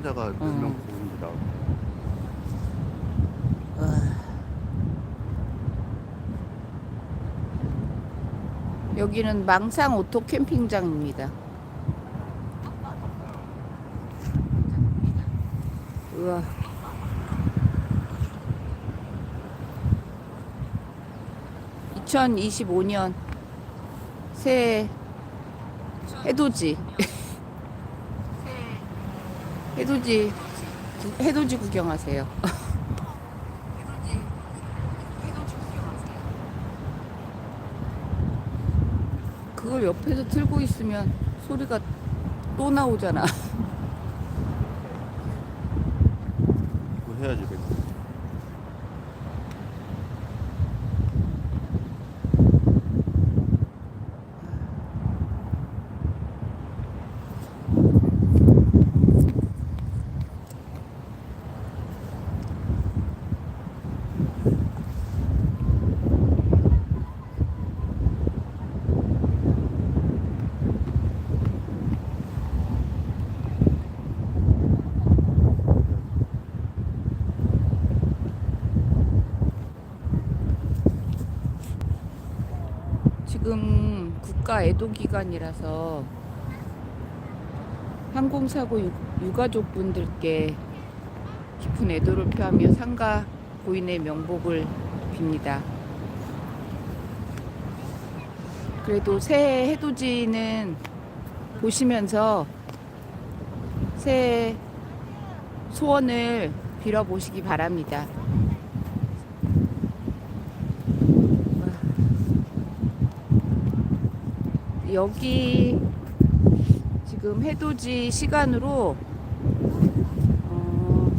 시청자가 몇 어. 명 보입니다. 여기는 망상 오토 캠핑장입니다. 우와. (2025년) 새해 해돋이 해돋이 구- 해돋이 구경하세요. 그걸 옆에서 틀고 있으면 소리가 또 나오잖아. 그거 해야지 애도 기간이라서 항공사고 유, 유가족분들께 깊은 애도를 표하며 상가 고인의 명복을 빕니다. 그래도 새해 해돋이는 보시면서 새해 소원을 빌어보시기 바랍니다. 여기 지금 해돋이 시간으로 어,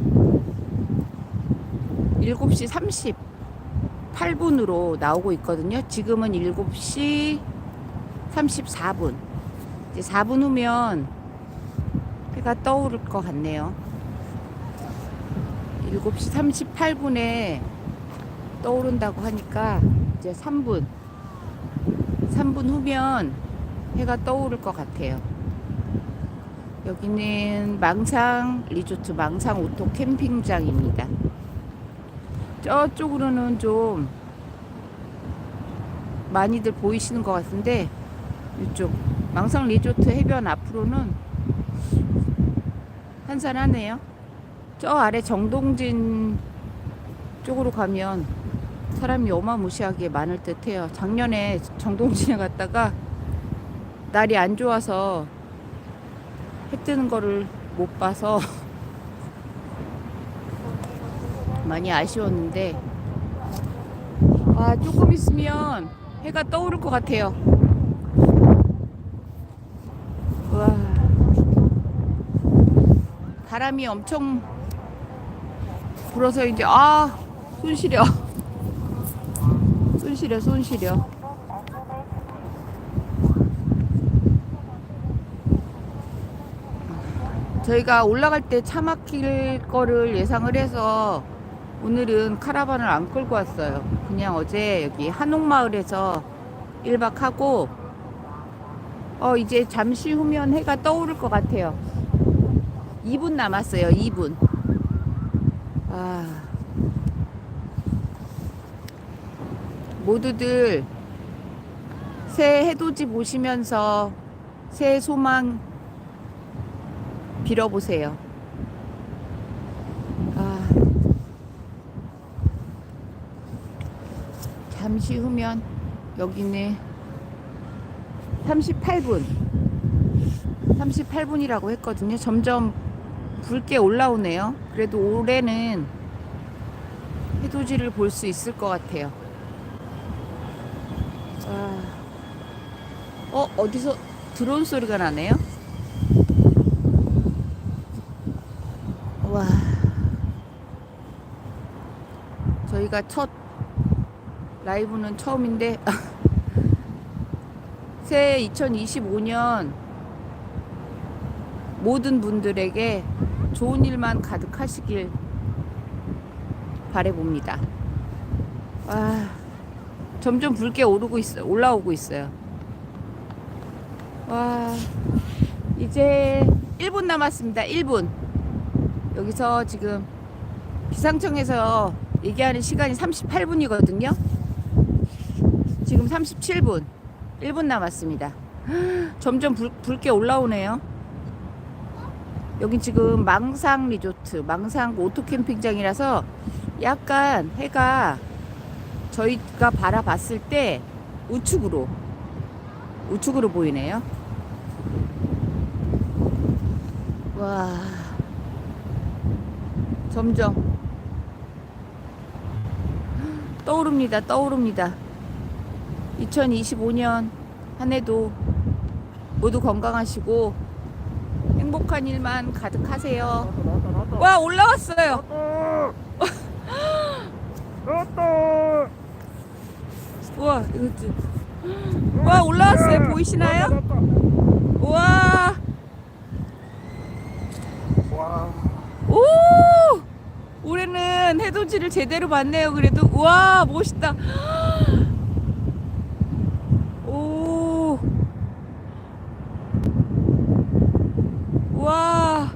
7시 38분으로 나오고 있거든요. 지금은 7시 34분. 이제 4분 후면 해가 떠오를 것 같네요. 7시 38분에 떠오른다고 하니까 이제 3분. 3분 후면 해가 떠오를 것 같아요. 여기는 망상 리조트 망상 오토 캠핑장입니다. 저쪽으로는 좀 많이들 보이시는 것 같은데 이쪽 망상 리조트 해변 앞으로는 한산하네요. 저 아래 정동진 쪽으로 가면 사람이 어마무시하게 많을 듯해요. 작년에 정동진에 갔다가 날이 안 좋아서 해 뜨는 거를 못 봐서 많이 아쉬웠는데 아 조금 있으면 해가 떠오를 것 같아요. 와. 바람이 엄청 불어서 이제 아 손 시려. 손 시려 손 시려 저희가 올라갈 때 차 막힐 거를 예상을 해서 오늘은 카라반을 안 끌고 왔어요. 그냥 어제 여기 한옥마을에서 1박 하고 어 이제 잠시 후면 해가 떠오를 것 같아요. 2분 남았어요. 2분. 아. 모두들 새해 해돋이 보시면서 새해 소망 빌어보세요. 아, 잠시 후면 여기는 38분, 38분이라고 했거든요. 점점 붉게 올라오네요. 그래도 올해는 해돋이를 볼 수 있을 것 같아요. 아, 어, 어디서 드론 소리가 나네요? 저희가 첫 라이브는 처음인데, 새해 2025년 모든 분들에게 좋은 일만 가득하시길 바래봅니다. 와. 점점 붉게 오르고 있어 올라오고 있어요. 와 이제 1분 남았습니다. 1분. 여기서 지금 기상청에서 얘기하는 시간이 38분이거든요. 지금 37분. 1분 남았습니다. 점점 불, 붉게 올라오네요. 여긴 지금 망상 리조트, 망상 오토 캠핑장이라서 약간 해가 저희가 바라봤을 때 우측으로 우측으로 보이네요. 와. 점점 떠오릅니다. 떠오릅니다. 2025년 한 해도 모두 건강하시고 행복한 일만 가득하세요. 와, 올라왔어요. 우와, 이거 좀- 와, 올라왔어요. 보이시나요? 우와. 해돋이를 제대로 봤네요. 그래도 우와 멋있다. 오. 와.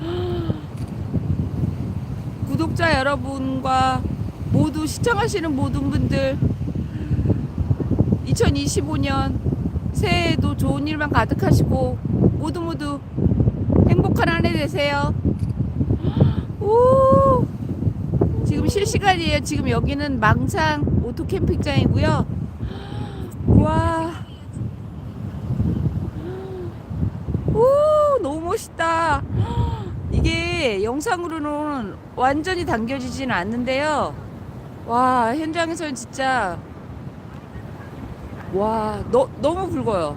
구독자 여러분과 모두 시청하시는 모든 분들 2025년 새해에도 좋은 일만 가득하시고 모두 모두 행복한 한 해 되세요. 오! 지금 실시간이에요. 지금 여기는 망상 오토 캠핑장이고요. 와. 오, 너무 멋있다. 이게 영상으로는 완전히 당겨지지는 않는데요. 와, 현장에서는 진짜 와, 너, 너무 붉어요.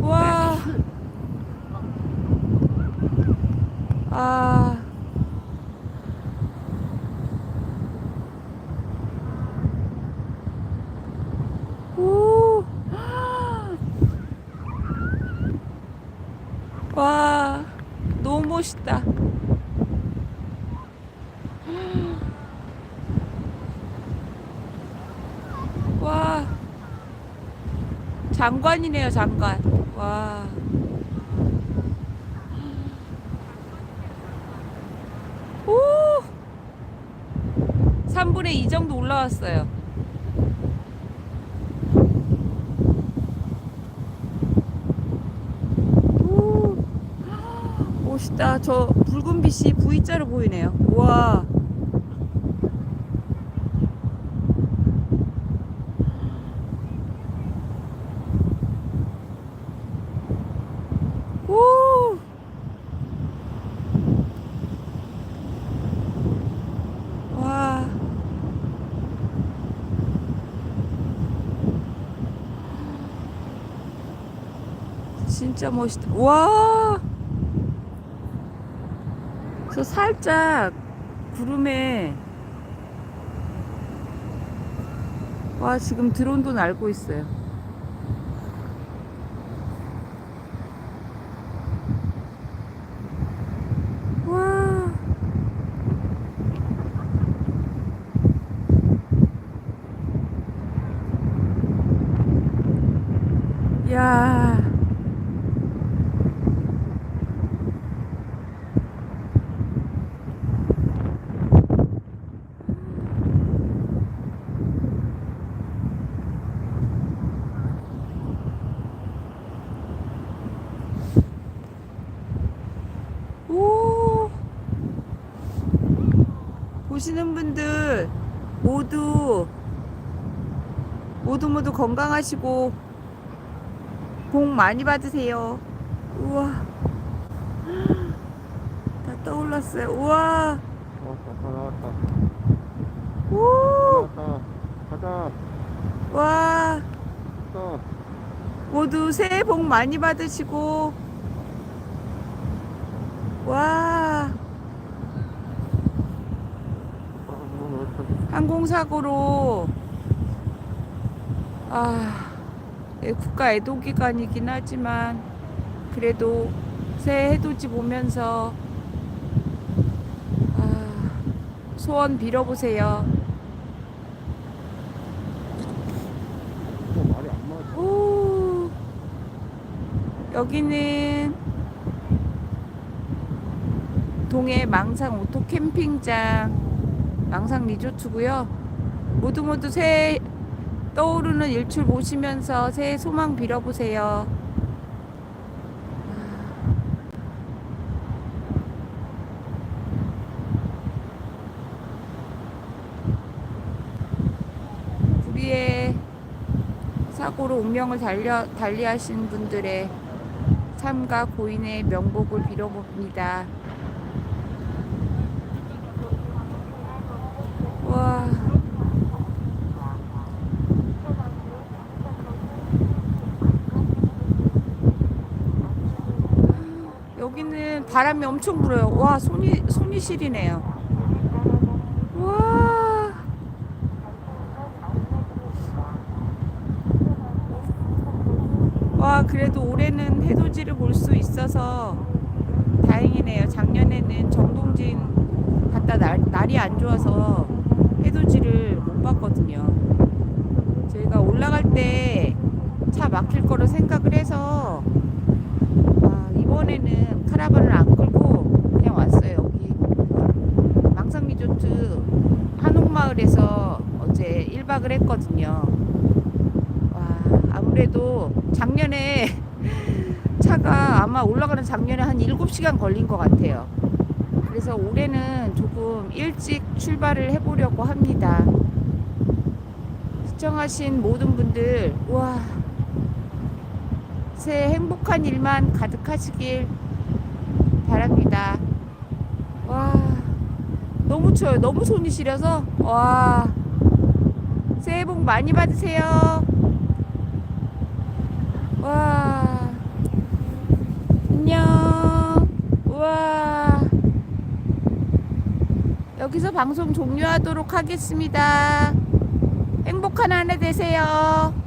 와. 아. 오. 와. 너무 멋있다. 와. 장관이네요, 장관. 와. 오! 3분의 2 정도 올라왔어요. 오! 멋있다. 저 붉은 빛이 V자로 보이네요. 와. 오! 와. 진짜 멋있다. 와. 저 살짝 구름에 와 지금 드론도 날고 있어요. 와. 야. 오. 보시는 분들 모두 모두 모두 건강하시고 복 많이 받으세요. 우와. 다 떠올랐어요. 우와. 나왔다 다 나왔다 오. 나왔다 가자 와. 또 모두 새해 복 많이 받으시고 와. 항공사고로 아 예, 국가 애도 기간이긴 하지만 그래도 새해 해돋이 보면서 아, 소원 빌어보세요. 맞아 오 여기는 동해 망상 오토 캠핑장 망상 리조트고요. 모두 모두 새해 떠오르는 일출 보시면서 새해 소망 빌어보세요. 불의의 사고로 운명을 달려, 달리하신 분들의 삶과 고인의 명복을 빌어봅니다. 와. 여기는 바람이 엄청 불어요. 와, 손이, 손이 시리네요. 와. 와, 그래도 올해는 해돋이를 볼 수 있어서 다행이네요. 작년에는 정동진 갔다 날, 날이 안 좋아서 해돋이를 못 봤거든요. 저희가 올라갈 때 차 막힐 거로 생각을 해서 아, 이번에는 카라반을 안 끌고 그냥 왔어요. 여기 망상 리조트 한옥마을에서 어제 1박을 했거든요. 와, 아무래도 작년에 차가 아마 올라가는 작년에 한 7시간 걸린 것 같아요. 그래서 올해는 조금 일찍 출발을 해보려고 합니다. 시청하신 모든 분들, 와, 새해 행복한 일만 가득하시길 바랍니다. 와, 너무 추워요. 너무 손이 시려서, 와, 새해 복 많이 받으세요. 와, 안녕. 우와. 여기서 방송 종료하도록 하겠습니다. 행복한 한 해 되세요.